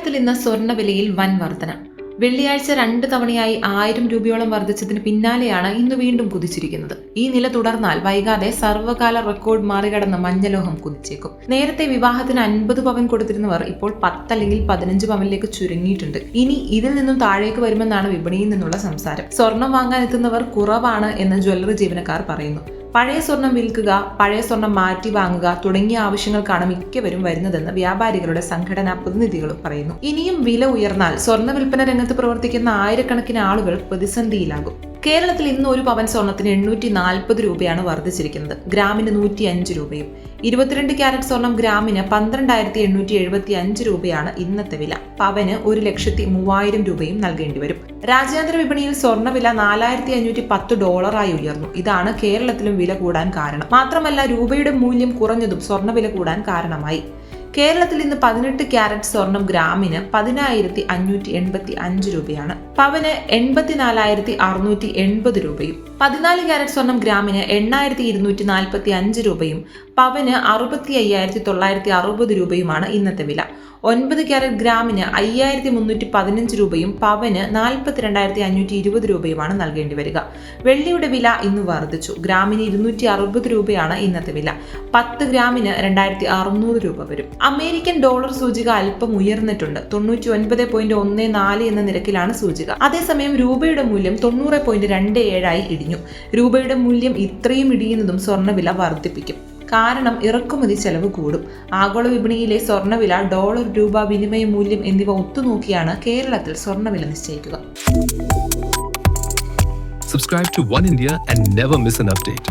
കേരളത്തിൽ ഇന്ന് സ്വർണവിലയിൽ വൻ വർധന. വെള്ളിയാഴ്ച രണ്ട് തവണയായി ആയിരം രൂപയോളം വർദ്ധിച്ചതിന് പിന്നാലെയാണ് ഇന്ന് വീണ്ടും കുതിച്ചിരിക്കുന്നത്. ഈ നില തുടർന്നാൽ വൈകാതെ സർവകാല റെക്കോർഡ് മറികടന്ന് മഞ്ഞലോഹം കുതിച്ചേക്കും. നേരത്തെ വിവാഹത്തിന് അൻപത് പവൻ കൊടുത്തിരുന്നവർ ഇപ്പോൾ പത്ത് അല്ലെങ്കിൽ പതിനഞ്ച് പവനിലേക്ക് ചുരുങ്ങിയിട്ടുണ്ട്. ഇനി ഇതിൽ നിന്നും താഴേക്ക് വരുമെന്നാണ് വിപണിയിൽ നിന്നുള്ള സംസാരം. സ്വർണം വാങ്ങാൻ എത്തുന്നവർ കുറവാണ് എന്ന് ജ്വല്ലറി ജീവനക്കാർ പറയുന്നു. പഴയ സ്വർണം വിൽക്കുക പഴയ സ്വർണം മാറ്റി വാങ്ങുക തുടങ്ങിയ ആവശ്യങ്ങൾക്കാണ് മിക്കവരും വരുന്നതെന്ന് വ്യാപാരികളുടെ സംഘടനാ പ്രതിനിധികളും പറയുന്നു. ഇനിയും വില ഉയർന്നാൽ സ്വർണ വിൽപ്പന രംഗത്ത് പ്രവർത്തിക്കുന്ന ആയിരക്കണക്കിന് ആളുകൾ പ്രതിസന്ധിയിലാകും. കേരളത്തിൽ ഇന്ന് ഒരു പവൻ സ്വർണത്തിന് എണ്ണൂറ്റി നാൽപ്പത് രൂപയാണ് വർദ്ധിച്ചിരിക്കുന്നത്. ഗ്രാമിന് നൂറ്റി അഞ്ച് രൂപയും. ഇരുപത്തിരണ്ട് ക്യാരറ്റ് സ്വർണം ഗ്രാമിന് പന്ത്രണ്ടായിരത്തി എണ്ണൂറ്റി എഴുപത്തി അഞ്ച് രൂപയാണ് ഇന്നത്തെ വില. പവന് ഒരു ലക്ഷത്തി മൂവായിരം രൂപയും നൽകേണ്ടി വരും. രാജ്യാന്തര വിപണിയിൽ സ്വർണവില നാലായിരത്തി അഞ്ഞൂറ്റി പത്ത് ഡോളറായി ഉയർന്നു. ഇതാണ് കേരളത്തിലും വില കൂടാൻ കാരണം. മാത്രമല്ല രൂപയുടെ മൂല്യം കുറഞ്ഞതും സ്വർണവില കൂടാൻ കാരണമായി. കേരളത്തിൽ ഇന്ന് പതിനെട്ട് ക്യാരറ്റ് സ്വർണം ഗ്രാമിന് പതിനായിരത്തി അഞ്ഞൂറ്റി എൺപത്തി അഞ്ച് രൂപയാണ് പവന് എൺപത്തിനാലായിരത്തി അറുന്നൂറ്റി എൺപത് രൂപയും പതിനാല് ക്യാരറ്റ് സ്വർണം ഗ്രാമിന് എണ്ണായിരത്തി ഇരുന്നൂറ്റി നാൽപ്പത്തി അഞ്ച് രൂപയും പവന് അറുപത്തി അയ്യായിരത്തി തൊള്ളായിരത്തി അറുപത് രൂപയുമാണ് ഇന്നത്തെ വില. ഒൻപത് ക്യാരറ്റ് ഗ്രാമിന് അയ്യായിരത്തി മുന്നൂറ്റി പതിനഞ്ച് രൂപയും പവന് നാൽപ്പത്തി രണ്ടായിരത്തി അഞ്ഞൂറ്റി ഇരുപത് രൂപയുമാണ് നൽകേണ്ടി വരിക. വെള്ളിയുടെ വില ഇന്ന് വർദ്ധിച്ചു. ഗ്രാമിന് ഇരുന്നൂറ്റി അറുപത് രൂപയാണ് ഇന്നത്തെ വില. പത്ത് ഗ്രാമിന് രണ്ടായിരത്തി അറുന്നൂറ് രൂപ വരും. അമേരിക്കൻ ഡോളർ സൂചിക അല്പം ഉയർന്നിട്ടുണ്ട്. തൊണ്ണൂറ്റി ഒൻപത് പോയിന്റ് ഒന്ന് നാല് എന്ന നിരക്കിലാണ് സൂചിക അതേസമയം രൂപയുടെ മൂല്യം തൊണ്ണൂറ് പോയിന്റ് രണ്ട് ഏഴായി ഇടിഞ്ഞു. രൂപയുടെ മൂല്യം ഇത്രയും ഇടിയുന്നതും സ്വർണവില വർദ്ധിപ്പിക്കും. കാരണം ഇറക്കുമതി ചെലവ് കൂടും. ആഗോള വിപണിയിലെ സ്വർണവില ഡോളർ രൂപ വിനിമയ മൂല്യം എന്നിവ ഒത്തുനോക്കിയാണ് കേരളത്തിൽ സ്വർണവില നിശ്ചയിക്കുക. Subscribe to One India and never miss an update.